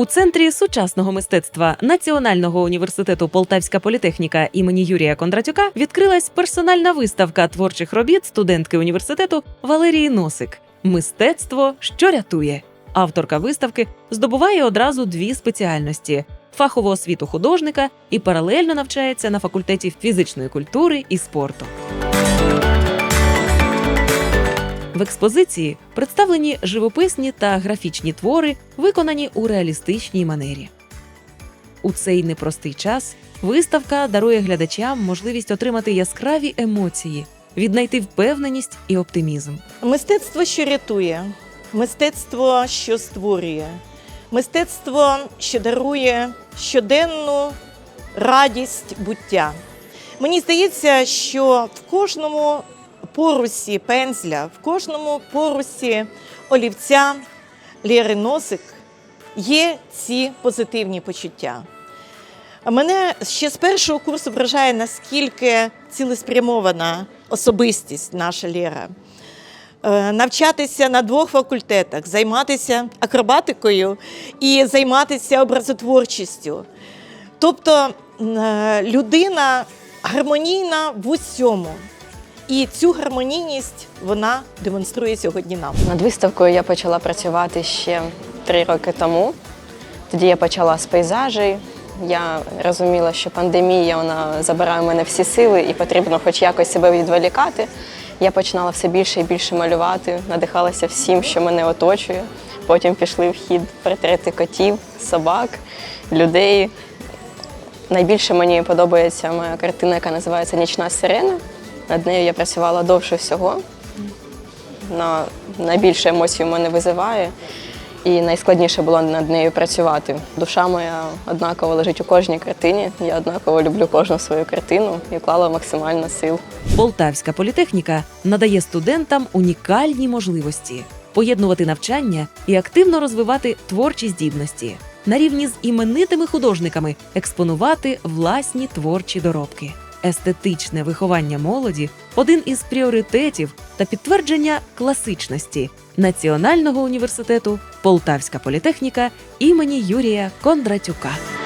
У центрі сучасного мистецтва Національного університету Полтавська політехніка імені Юрія Кондратюка відкрилась персональна виставка творчих робіт студентки університету Валерії Носик Мистецтво, що рятує. Авторка виставки здобуває одразу дві спеціальності: фахову освіту художника і паралельно навчається на факультеті фізичної культури і спорту. В експозиції представлені живописні та графічні твори, виконані у реалістичній манері. У цей непростий час виставка дарує глядачам можливість отримати яскраві емоції, віднайти впевненість і оптимізм. Мистецтво, що рятує, мистецтво, що створює, мистецтво, що дарує щоденну радість буття. Мені здається, що в кожному порусі пензля, в кожному порусі олівця Лєри Носик є ці позитивні почуття. Мене ще з першого курсу вражає, наскільки цілеспрямована особистість наша Лєра. Е, Навчатися на двох факультетах, займатися акробатикою і займатися образотворчістю. Тобто е, людина гармонійна в усьому. І цю гармонійність вона демонструє сьогодні нам. Над виставкою я почала працювати ще три роки тому. Тоді я почала з пейзажей. Я розуміла, що пандемія вона забирає у мене всі сили і потрібно хоч якось себе відволікати. Я починала все більше і більше малювати, надихалася всім, що мене оточує. Потім пішли в хід портрети котів, собак, людей. Найбільше мені подобається моя картина, яка називається Нічна сирена. Над нею я працювала довше всього на найбільше емоцій в мене визиває. І найскладніше було над нею працювати. Душа моя однаково лежить у кожній картині. Я однаково люблю кожну свою картину і вклала максимально сил. Полтавська політехніка надає студентам унікальні можливості поєднувати навчання і активно розвивати творчі здібності, на рівні з іменитими художниками експонувати власні творчі доробки. Естетичне виховання молоді один із пріоритетів та підтвердження класичності Національного університету Полтавська політехніка імені Юрія Кондратюка.